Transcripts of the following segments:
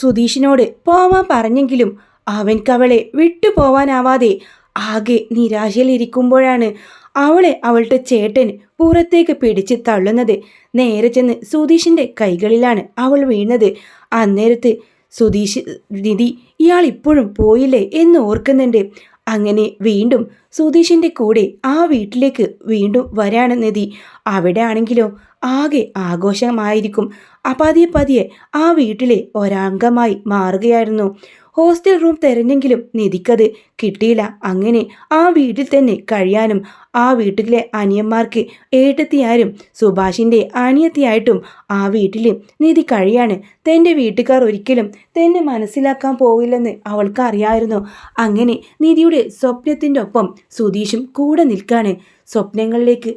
സുധീഷിനോട് പോവാൻ പറഞ്ഞെങ്കിലും അവൻക്കവളെ വിട്ടുപോവാനാവാതെ ആകെ നിരാശയിലിരിക്കുമ്പോഴാണ് അവളെ അവളുടെ ചേട്ടൻ പുറത്തേക്ക് പിടിച്ച് തള്ളുന്നത്. നേരെ ചെന്ന് സുധീഷിന്റെ കൈകളിലാണ് അവൾ വീണത്. അന്നേരത്ത് സുധീഷ് നിധി ഇയാൾ ഇപ്പോഴും പോയില്ലേ എന്ന് ഓർക്കുന്നുണ്ട്. അങ്ങനെ വീണ്ടും സുധീഷിന്റെ കൂടെ ആ വീട്ടിലേക്ക് വീണ്ടും വരാണ് നിധി. അവിടെ ആണെങ്കിലോ ആകെ ആഘോഷമായിരിക്കും. പതിയെ പതിയെ ആ വീട്ടിലെ ഒരംഗമായി മാറുകയായിരുന്നു. ഹോസ്റ്റൽ റൂം തിരഞ്ഞെങ്കിലും നിധിക്കത് കിട്ടിയില്ല. അങ്ങനെ ആ വീട്ടിൽ തന്നെ കഴിയാനും ആ വീട്ടിലെ അനിയന്മാർക്ക് ഏട്ടത്തിയാരും സുഭാഷിന്റെ അനിയത്തിയായിട്ടും ആ വീട്ടിൽ നിധി കഴിയാണ്. തന്റെ വീട്ടുകാർ ഒരിക്കലും തന്നെ മനസ്സിലാക്കാൻ പോവില്ലെന്ന് അവൾക്ക് അറിയായിരുന്നു അങ്ങനെ നിധിയുടെ സ്വപ്നത്തിന്റെ ഒപ്പം സുധീഷും കൂടെ നിൽക്കാണ്. സ്വപ്നങ്ങളിലേക്ക്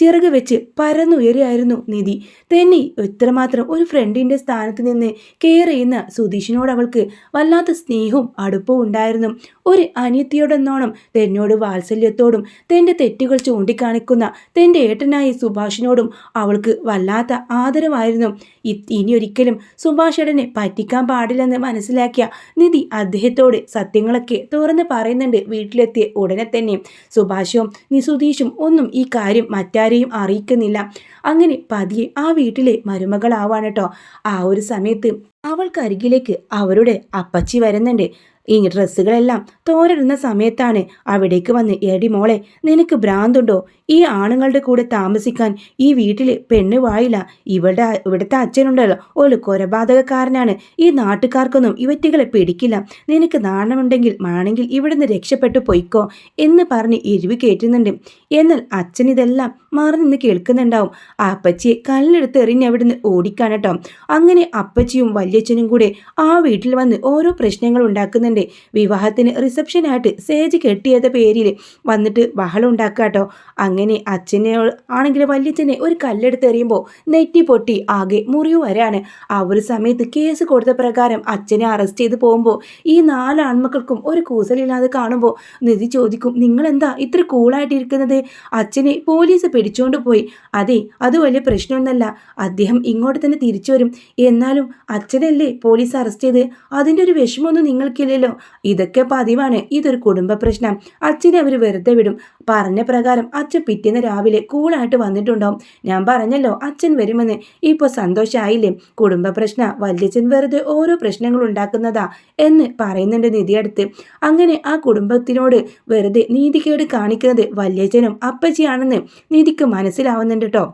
ചിറക് വെച്ച് പരന്നുയരുകയായിരുന്നു നിധി. തെന്നി ഇത്രമാത്രം ഒരു ഫ്രണ്ടിന്റെ സ്ഥാനത്ത് നിന്ന് കെയർ ചെയ്യുന്ന സുധീഷിനോട് അവൾക്ക് വല്ലാത്ത സ്നേഹവും അടുപ്പവും ഉണ്ടായിരുന്നു. ഒരു അനിയത്തിയോടെന്നോണം തെന്നോട് വാത്സല്യത്തോടും തന്റെ തെറ്റുകൾ ചൂണ്ടിക്കാണിക്കുന്ന തന്റെ ഏട്ടനായ സുഭാഷിനോടും അവൾക്ക് വല്ലാത്ത ആദരവായിരുന്നു. ഇനിയൊരിക്കലും സുഭാഷേടനെ പറ്റിക്കാൻ പാടില്ലെന്ന് മനസ്സിലാക്കിയ നിധി അദ്ദേഹത്തോട് സത്യങ്ങളൊക്കെ തുറന്ന് പറയുന്നുണ്ട് വീട്ടിലെത്തിയ ഉടനെ തന്നെ. സുഭാഷും നിസുധീഷും ഒന്നും ഈ കാര്യം മറ്റാരെയും അറിയിക്കുന്നില്ല. അങ്ങനെ പതിയെ ആ വീട്ടിലെ മരുമകളാവാണ് കേട്ടോ ആ ഒരു സമയത്ത് അവൾക്കരികിലേക്ക് അവരുടെ അപ്പച്ചി വരുന്നുണ്ട്. ഈ ഡ്രസ്സുകളെല്ലാം തോരടുന്ന സമയത്താണ് അവിടേക്ക് വന്ന് എടി മോളെ നിനക്ക് ഭ്രാന്തുണ്ടോ? ഈ ആണുങ്ങളുടെ കൂടെ താമസിക്കാൻ ഈ വീട്ടിൽ പെണ്ണ് വായില്ല. ഇവളുടെ ഇവിടുത്തെ അച്ഛനുണ്ടല്ലോ. ഒരു കൊലപാതകക്കാരനാണ്. ഈ നാട്ടുകാർക്കൊന്നും ഇവറ്റികളെ പിടിക്കില്ല. നിനക്ക് നാണമുണ്ടെങ്കിൽ ആണെങ്കിൽ ഇവിടുന്ന് രക്ഷപ്പെട്ടു പോയിക്കോ എന്ന് പറഞ്ഞ് ഇരുവി കയറ്റുന്നുണ്ട് എന്നാൽ അച്ഛൻ ഇതെല്ലാം മാറി നിന്ന് കേൾക്കുന്നുണ്ടാവും. ആ അപ്പച്ചിയെ കല്ലെടുത്ത് എറിഞ്ഞ് അവിടുന്ന് ഓടിക്കാനട്ടോ അങ്ങനെ അപ്പച്ചിയും വല്യച്ഛനും കൂടെ ആ വീട്ടിൽ വന്ന് ഓരോ പ്രശ്നങ്ങൾ ഉണ്ടാക്കുന്നുണ്ട്. വിവാഹത്തിന് റിസപ്ഷനായിട്ട് സേജ് കെട്ടിയത് പേരിൽ വന്നിട്ട് ബഹളം ഉണ്ടാക്കാട്ടോ അങ്ങനെ അച്ഛനെ ആണെങ്കിൽ വല്യച്ഛനെ ഒരു കല്ലെടുത്തെറിയുമ്പോൾ നെറ്റി പൊട്ടി ആകെ മുറിവ് വരാണ് ആ ഒരു സമയത്ത് കേസ് കൊടുത്ത പ്രകാരം അച്ഛനെ അറസ്റ്റ് ചെയ്ത് പോകുമ്പോൾ ഈ നാല് ആൺമക്കൾക്കും ഒരു കൂസലില്ലാതെ കാണുമ്പോൾ നിധി ചോദിക്കും നിങ്ങളെന്താ ഇത്ര കൂളായിട്ടിരിക്കുന്നത്? അച്ഛനെ പോലീസ് പിടിച്ചുകൊണ്ട് പോയി. അതെ അത് വലിയ പ്രശ്നമൊന്നല്ല. അദ്ദേഹം ഇങ്ങോട്ട് തന്നെ തിരിച്ചു വരും. എന്നാലും അച്ഛനല്ലേ പോലീസ് അറസ്റ്റ് ചെയ്ത്? അതിന്റെ ഒരു വിഷമമൊന്നും നിങ്ങൾക്കില്ലല്ലോ. ഇതൊക്കെ പതിവാണ്. ഇതൊരു കുടുംബ പ്രശ്നം. അച്ഛനെ അവർ വെറുതെ വിടും. പറഞ്ഞ പ്രകാരം അച്ഛൻ പിറ്റേന്ന് രാവിലെ കൂളായിട്ട് വന്നിട്ടുണ്ടാവും. ഞാൻ പറഞ്ഞല്ലോ അച്ഛൻ വരുമെന്ന്. ഇപ്പോൾ സന്തോഷമായില്ലേ കുടുംബ പ്രശ്ന വല്യച്ഛൻ വെറുതെ ഓരോ പ്രശ്നങ്ങൾ ഉണ്ടാക്കുന്നതാ എന്ന് പറയുന്നുണ്ട് നിധിയടുത്ത്. അങ്ങനെ ആ കുടുംബത്തിനോട് വെറുതെ നീതികേട് കാണിക്കുന്നത് വല്യച്ഛനും അപ്പച്ചിയാണെന്ന് നിധിക്ക് മനസ്സിലാവുന്നുണ്ട് കേട്ടോ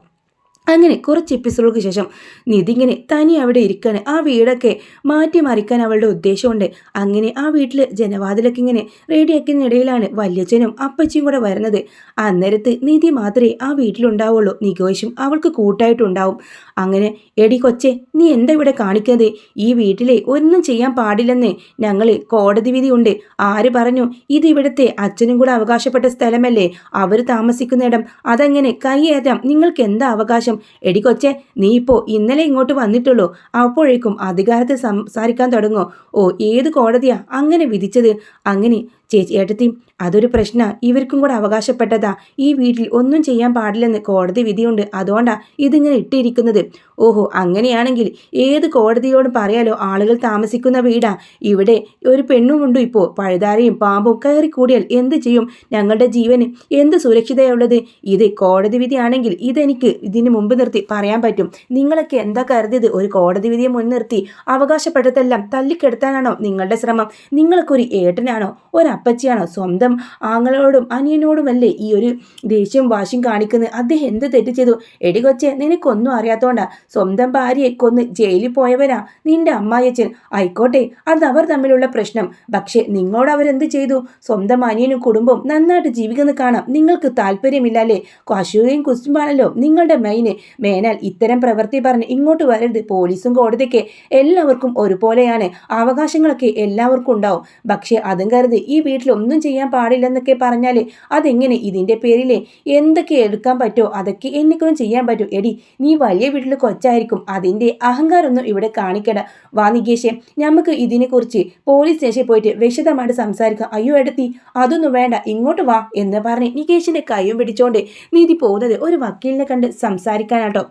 അങ്ങനെ കുറച്ച് എപ്പിസോഡുകൾക്ക് ശേഷം നിധി ഇങ്ങനെ തനി അവിടെ ഇരിക്കാൻ ആ വീടൊക്കെ മാറ്റി മറിക്കാൻ അവളുടെ ഉദ്ദേശമുണ്ട്. അങ്ങനെ ആ വീട്ടിൽ ജനവാതിലൊക്കെ ഇങ്ങനെ റെഡിയാക്കുന്നതിനിടയിലാണ് വല്യച്ഛനും അപ്പച്ചിയും കൂടെ വരുന്നത്. അന്നേരത്ത് നിധി മാത്രമേ ആ വീട്ടിലുണ്ടാവുള്ളൂ. നികോശും അവൾക്ക് കൂട്ടായിട്ടുണ്ടാവും. അങ്ങനെ എടി കൊച്ചെ നീ എന്താ ഇവിടെ കാണിക്കുന്നത്? ഈ വീട്ടിലെ ഒന്നും ചെയ്യാൻ പാടില്ലെന്ന്. ഞങ്ങൾ കോടതി വിധിയുണ്ട് ആര് പറഞ്ഞു ഇത് ഇവിടുത്തെ അച്ഛനും കൂടെ അവകാശപ്പെട്ട സ്ഥലമല്ലേ? അവർ താമസിക്കുന്നിടം അതങ്ങനെ കൈയേറ്റാം. നിങ്ങൾക്ക് എന്താ അവകാശം? എടി കൊച്ചെ നീ ഇപ്പോൾ ഇന്നലെ ഇങ്ങോട്ട് വന്നിട്ടുള്ളൂ? അപ്പോഴേക്കും അധികാരത്തെ സംസാരിക്കാൻ തുടങ്ങോ ഓ ഏത് കോടതിയാ? അങ്ങനെ വിധിച്ചത്? അങ്ങനെ ചേച്ചി ഏട്ടത്തി അതൊരു പ്രശ്ന. ഇവർക്കും കൂടെ അവകാശപ്പെട്ടതാ. ഈ വീട്ടിൽ ഒന്നും ചെയ്യാൻ പാടില്ലെന്ന് കോടതി വിധിയുണ്ട്. അതുകൊണ്ടാ ഇതിങ്ങനെ ഇട്ടിരിക്കുന്നത്. ഓഹോ അങ്ങനെയാണെങ്കിൽ ഏത് കോടതിയോട് പറയാലോ ആളുകൾ താമസിക്കുന്ന വീടാ. ഇവിടെ ഒരു പെണ്ണുമുണ്ടു ഇപ്പോൾ പഴുതാരയും പാമ്പും കയറി കൂടിയാൽ എന്ത് ചെയ്യും? ഞങ്ങളുടെ ജീവന് എന്ത് സുരക്ഷിതയുള്ളത്? ഇത് കോടതി വിധിയാണെങ്കിൽ ഇതെനിക്ക് ഇതിന് മുമ്പ് നിർത്തി പറയാൻ പറ്റും. നിങ്ങളൊക്കെ എന്താ കരുതിയത്? ഒരു കോടതി വിധിയെ മുൻനിർത്തി അവകാശപ്പെട്ടതെല്ലാം തല്ലിക്കെടുത്താനാണോ നിങ്ങളുടെ ശ്രമം? നിങ്ങൾക്കൊരു ഏട്ടനാണോ? ഒരു അപ്പച്ചിയാണോ? സ്വന്തം ആങ്ങളോടും അനിയനോടുമല്ലേ ഈ ഒരു ദേഷ്യം വാശിയും കാണിക്കുന്നത്? അദ്ദേഹം എന്ത് തെറ്റ് ചെയ്തു? എടി കൊച്ചെ നിനക്കൊന്നും അറിയാത്തോണ്ടാ. സ്വന്തം ഭാര്യയെ കൊന്ന് ജയിലിൽ പോയവരാ നിന്റെ അമ്മായച്ചൻ ആയിക്കോട്ടെ അത് അവർ തമ്മിലുള്ള പ്രശ്നം. പക്ഷേ നിങ്ങളോട് അവരെന്ത് ചെയ്തു? സ്വന്തം അനിയനും കുടുംബവും നന്നായിട്ട് ജീവിക്കുന്ന കാണാം. നിങ്ങൾക്ക് താല്പര്യമില്ലല്ലേ? അശൂരയും കുസ്തുമാണല്ലോ നിങ്ങളുടെ മെയിന് മേനാൽ ഇത്തരം പ്രവൃത്തി പറഞ്ഞ് ഇങ്ങോട്ട് വരരുത്. പോലീസും കോടതിയൊക്കെ എല്ലാവർക്കും ഒരുപോലെയാണ്. അവകാശങ്ങളൊക്കെ എല്ലാവർക്കും ഉണ്ടാവും. പക്ഷേ അതും കരുത് ഈ വീട്ടിൽ ഒന്നും ചെയ്യാൻ പാടില്ലെന്നൊക്കെ പറഞ്ഞാൽ അതെങ്ങനെ ഇതിന്റെ പേരിൽ എന്തൊക്കെ എടുക്കാൻ പറ്റുമോ അതൊക്കെ എന്നെക്കൊന്നും ചെയ്യാൻ പറ്റും. എടി നീ വലിയ വീട്ടിൽ കൊച്ചായിരിക്കും. അതിന്റെ അഹങ്കാരമൊന്നും ഇവിടെ കാണിക്കട വാ നികേഷെ നമുക്ക് ഇതിനെക്കുറിച്ച് പോലീസ് സ്റ്റേഷനിൽ പോയിട്ട് വിശദമായിട്ട് സംസാരിക്കാം. അയ്യോ എടുത്തി അതൊന്നും വേണ്ട. ഇങ്ങോട്ട് വാ എന്ന് പറഞ്ഞ് നികേഷിന്റെ കൈയും പിടിച്ചോണ്ട് നീതി പോകുന്നത് ഒരു വക്കീലിനെ കണ്ട് സംസാരിക്കാനാട്ടോ.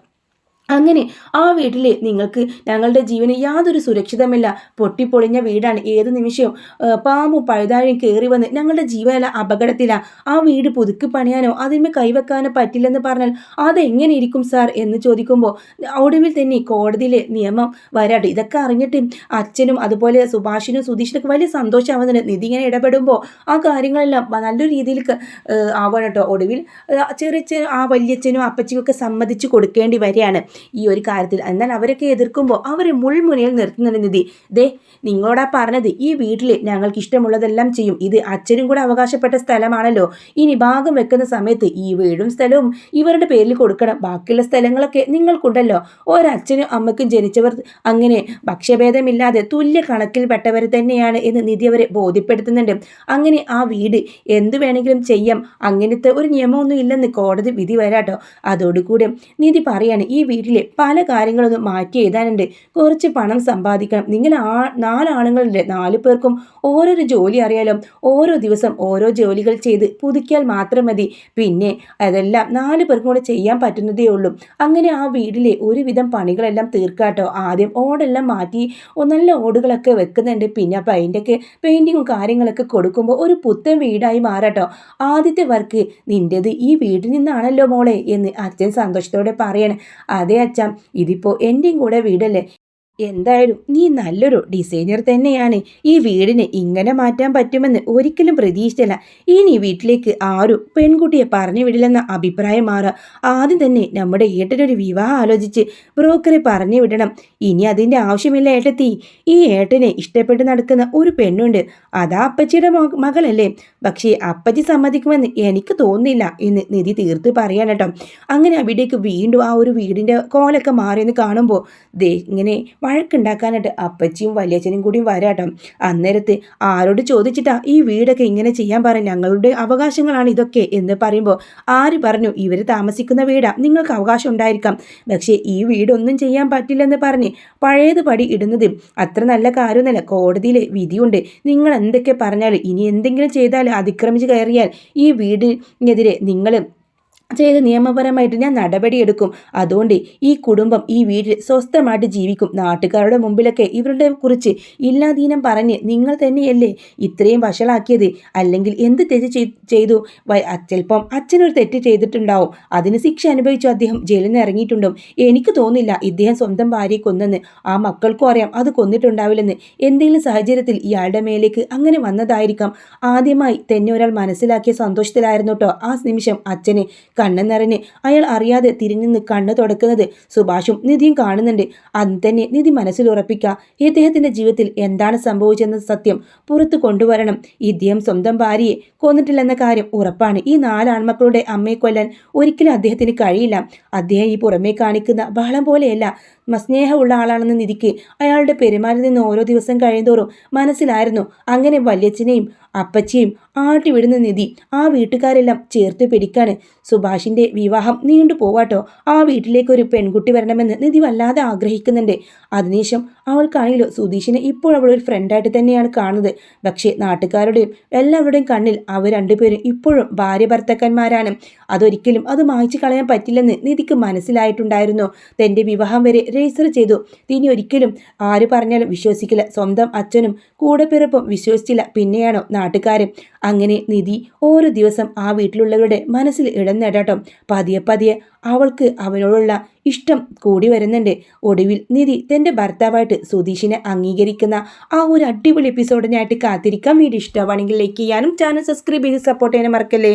അങ്ങനെ ആ വീട്ടിൽ നിങ്ങൾക്ക് ഞങ്ങളുടെ ജീവന് യാതൊരു സുരക്ഷിതമില്ല. പൊട്ടിപ്പൊളിഞ്ഞ വീടാണ് ഏത് നിമിഷവും. പാമ്പും പഴുതാഴയും കയറി വന്ന് ഞങ്ങളുടെ ജീവനല്ല അപകടത്തിലാണ് ആ വീട് പുതുക്കി പണിയാനോ അതിന്മേൽ കൈവെക്കാനോ പറ്റില്ലെന്ന് പറഞ്ഞാൽ അതെങ്ങനെ ഇരിക്കും സാർ എന്ന് ചോദിക്കുമ്പോൾ ഒടുവിൽ തന്നെ കോടതിയിലെ നിയമം വരാട്ട് ഇതൊക്കെ അറിഞ്ഞിട്ട് അച്ഛനും അതുപോലെ സുഭാഷിനും സുധീഷിനൊക്കെ വലിയ സന്തോഷമാവുന്നുണ്ട്. നിധി ഇങ്ങനെ ഇടപെടുമ്പോൾ ആ കാര്യങ്ങളെല്ലാം നല്ലൊരു രീതിയിൽ ആവണം കേട്ടോ. ഒടുവിൽ ചെറിയ ആ വല്യച്ഛനും അപ്പച്ചനും ഒക്കെ സമ്മതിച്ച് കൊടുക്കേണ്ടി വരികയാണ്. ഈ ഒരു കാര്യത്തിൽ. എന്നാൽ അവരൊക്കെ എതിർക്കുമ്പോൾ അവരെ മുൾമുനയിൽ നിർത്തുന്നുണ്ട് നിധി. ദേ നിങ്ങളോടാ പറഞ്ഞത് ഈ വീട്ടിൽ ഞങ്ങൾക്ക് ഇഷ്ടമുള്ളതെല്ലാം ചെയ്യും. ഇത് അച്ഛനും കൂടെ അവകാശപ്പെട്ട സ്ഥലമാണല്ലോ. ഇനി ഭാഗം വെക്കുന്ന സമയത്ത് ഈ വീടും സ്ഥലവും ഇവരുടെ പേരിൽ കൊടുക്കണം. ബാക്കിയുള്ള സ്ഥലങ്ങളൊക്കെ നിങ്ങൾക്കുണ്ടല്ലോ. ഒരച്ഛനും അമ്മയ്ക്കും ജനിച്ചവർ അങ്ങനെ ഭക്ഷ്യഭേദമില്ലാതെ തുല്യ കണക്കിൽപ്പെട്ടവർ തന്നെയാണ് എന്ന് നിധി അവരെ ബോധ്യപ്പെടുത്തുന്നുണ്ട്. അങ്ങനെ ആ വീട് എന്തു വേണമെങ്കിലും ചെയ്യാം. അങ്ങനത്തെ ഒരു നിയമമൊന്നും ഇല്ലെന്ന് കോടതി വിധി വരാട്ടോ. അതോടുകൂടി നിധി പറയാണ് ഈ വീട്ടിലെ പല കാര്യങ്ങളൊന്നും മാറ്റി എഴുതാനുണ്ട്. കുറച്ച് പണം സമ്പാദിക്കണം. നിങ്ങൾ ആ നാലാണുങ്ങളുണ്ട് നാല് പേർക്കും ഓരോരോ ജോലി അറിയാലോ. ഓരോ ദിവസം ഓരോ ജോലികൾ ചെയ്ത് പുതുക്കിയാൽ മാത്രം മതി. പിന്നെ അതെല്ലാം നാല് പേർക്കും കൂടെ ചെയ്യാൻ പറ്റുന്നതേ ഉള്ളൂ. അങ്ങനെ ആ വീട്ടിലെ ഒരുവിധം പണികളെല്ലാം തീർക്കാട്ടോ. ആദ്യം ഓടെല്ലാം മാറ്റി നല്ല ഓടുകളൊക്കെ വെക്കുന്നുണ്ട്. പിന്നെ അപ്പം അതിന്റെയൊക്കെ പെയിന്റിങ്ങും കാര്യങ്ങളൊക്കെ കൊടുക്കുമ്പോൾ ഒരു പുത്തൻ വീടായി മാറാട്ടോ. ആദ്യത്തെ വർക്ക് നിന്റെത് ഈ വീട്ടിൽ നിന്നാണല്ലോ മോളെ എന്ന് അച്ഛൻ സന്തോഷത്തോടെ പറയണം. അതെ അച്ഛ ഇതിപ്പോ എന്റെയും കൂടെ വീടല്ലേ? എന്തായാലും നീ നല്ലൊരു ഡിസൈനർ തന്നെയാണ്. ഈ വീടിനെ ഇങ്ങനെ മാറ്റാൻ പറ്റുമെന്ന് ഒരിക്കലും പ്രതീക്ഷിച്ചില്ല. ഇനി വീട്ടിലേക്ക് ആരും പെൺകുട്ടിയെ പറഞ്ഞു വിടില്ലെന്ന അഭിപ്രായം മാറുക ആദ്യം തന്നെ നമ്മുടെ ഏട്ടനൊരു വിവാഹം ആലോചിച്ച് ബ്രോക്കറെ പറഞ്ഞു വിടണം. ഇനി അതിന്റെ ആവശ്യമില്ല ഏട്ടത്തി. ഈ ഏട്ടനെ ഇഷ്ടപ്പെട്ട് നടക്കുന്ന ഒരു പെണ്ണുണ്ട്. അതാ അപ്പച്ചിയുടെ മകളല്ലേ. പക്ഷേ അപ്പച്ചി സമ്മതിക്കുമെന്ന് എനിക്ക് തോന്നുന്നില്ല എന്ന് നിധി തീർത്ത് പറയാൻ കേട്ടോ. അങ്ങനെ അവിടേക്ക് വീണ്ടും ആ ഒരു വീടിന്റെ കോലൊക്കെ മാറിയെന്ന് കാണുമ്പോൾ ദേ ഇങ്ങനെ വഴക്കുണ്ടാക്കാനായിട്ട് അപ്പച്ചിയും വലിയച്ഛനും കൂടി വരാട്ടോ. അന്നേരത്ത് ആരോട് ചോദിച്ചിട്ടാ ഈ വീടൊക്കെ ഇങ്ങനെ ചെയ്യാൻ പറയും ഞങ്ങളുടെ അവകാശങ്ങളാണ് ഇതൊക്കെ എന്ന് പറയുമ്പോൾ ആര് പറഞ്ഞു ഇവർ താമസിക്കുന്ന വീടാ നിങ്ങൾക്ക് അവകാശം ഉണ്ടായിരിക്കാം. പക്ഷേ ഈ വീടൊന്നും ചെയ്യാൻ പറ്റില്ലെന്ന് പറഞ്ഞ് പഴയത് പടി ഇടുന്നത് അത്ര നല്ല കാര്യമൊന്നുമല്ല. കോടതിയിലെ വിധിയുണ്ട്. നിങ്ങൾ എന്തൊക്കെ പറഞ്ഞാലും ഇനി എന്തെങ്കിലും ചെയ്താൽ അതിക്രമിച്ച് കയറിയാൽ ഈ വീടിനെതിരെ നിങ്ങൾ ചെയ്ത് നിയമപരമായിട്ട് ഞാൻ നടപടിയെടുക്കും. അതുകൊണ്ട് ഈ കുടുംബം ഈ വീട്ടിൽ സ്വസ്ഥമായിട്ട് ജീവിക്കും. നാട്ടുകാരുടെ മുമ്പിലൊക്കെ ഇവരുടെ കുറിച്ച് ഇല്ലാതീനം പറഞ്ഞ് നിങ്ങൾ തന്നെയല്ലേ ഇത്രയും വഷളാക്കിയത്? അല്ലെങ്കിൽ എന്ത് തെറ്റ് ചെയ്തു? ചിലപ്പം അച്ഛനൊരു തെറ്റ് ചെയ്തിട്ടുണ്ടാവും. അതിന് ശിക്ഷ അനുഭവിച്ചു അദ്ദേഹം ജയിലിൽ നിന്ന് ഇറങ്ങിയിട്ടുണ്ടും. എനിക്ക് തോന്നില്ല ഇദ്ദേഹം സ്വന്തം ഭാര്യയെ കൊന്നെന്ന്. ആ മക്കൾക്കും അറിയാം അത് കൊന്നിട്ടുണ്ടാവില്ലെന്ന്. എന്തെങ്കിലും സാഹചര്യത്തിൽ ഇയാളുടെ മേലേക്ക് അങ്ങനെ വന്നതായിരിക്കാം. ആദ്യമായി തന്നെ ഒരാൾ മനസ്സിലാക്കിയ സന്തോഷത്തിലായിരുന്നു കേട്ടോ ആ നിമിഷം അച്ഛനെ കണ്ണ് നിറഞ്ഞ് അയാൾ അറിയാതെ തിരിഞ്ഞു കണ്ണ് തുടക്കുന്നത് സുഭാഷും നിധിയും കാണുന്നുണ്ട്. അന്ന് തന്നെ നിധി മനസ്സിൽ ഇദ്ദേഹത്തിന്റെ ജീവിതത്തിൽ എന്താണ് സംഭവിച്ചെന്ന സത്യം പുറത്തു കൊണ്ടുവരണം. ഇദ്ദേഹം സ്വന്തം ഭാര്യയെ കൊന്നിട്ടില്ലെന്ന കാര്യം ഉറപ്പാണ്. ഈ നാലാൺമക്കളുടെ അമ്മയെ കൊല്ലാൻ ഒരിക്കലും അദ്ദേഹത്തിന് കഴിയില്ല. അദ്ദേഹം ഈ പുറമേ കാണിക്കുന്ന ബഹളം പോലെയല്ല. സ്നേഹമുള്ള ആളാണെന്ന് നിധിക്ക് അയാളുടെ പെരുമാറി നിന്ന് ഓരോ ദിവസം കഴിയുന്തോറും മനസ്സിലായിരുന്നു. അങ്ങനെ വല്യച്ഛനെയും അപ്പച്ചിയും ആട്ടിവിടുന്ന നിധി ആ വീട്ടുകാരെല്ലാം ചേർത്ത് പിടിക്കാണ്. സുഭാഷിന്റെ വിവാഹം നീണ്ടു പോവാട്ടോ. ആ വീട്ടിലേക്ക് ഒരു പെൺകുട്ടി വരണമെന്ന് നിധി വല്ലാതെ ആഗ്രഹിക്കുന്നുണ്ട്. അതിനുശേഷം അവൾക്കാണെങ്കിലും സുധീഷിനെ ഇപ്പോൾ അവളൊരു ഫ്രണ്ടായിട്ട് തന്നെയാണ് കാണുന്നത്. പക്ഷേ നാട്ടുകാരുടെയും എല്ലാവരുടെയും കണ്ണിൽ അവർ രണ്ടുപേരും ഇപ്പോഴും ഭാര്യ ഭർത്തക്കന്മാരാണ്. അതൊരിക്കലും അത് മായ്ച്ചു കളയാൻ പറ്റില്ലെന്ന് നിധിക്ക് മനസ്സിലായിട്ടുണ്ടായിരുന്നു. തന്റെ വിവാഹം വരെ രജിസ്റ്റർ ചെയ്തു. ഇനി ഒരിക്കലും ആര് പറഞ്ഞാലും വിശ്വസിക്കില്ല. സ്വന്തം അച്ഛനും കൂടെ പിറപ്പും വിശ്വസിച്ചില്ല. പിന്നെയാണോ നാട്ടുകാരും? അങ്ങനെ നിധി ഓരോ ദിവസം ആ വീട്ടിലുള്ളവരുടെ മനസ്സിൽ ഇടം നേടാട്ടോ. പതിയെ പതിയെ അവൾക്ക് അവനോടുള്ള ഇഷ്ടം കൂടി വരുന്നുണ്ട്. ഒടുവിൽ നിധി തന്റെ ഭർത്താവായിട്ട് സുധീഷിനെ അംഗീകരിക്കുന്ന ആ ഒരു അടിപൊളി എപ്പിസോഡിനായിട്ട് കാത്തിരിക്കാൻ വീട് ഇഷ്ടമാണെങ്കിൽ ലൈക്ക് ചെയ്യാനും ചാനൽ സബ്സ്ക്രൈബ് ചെയ്ത് സപ്പോർട്ട് ചെയ്യാനും മറക്കല്ലേ?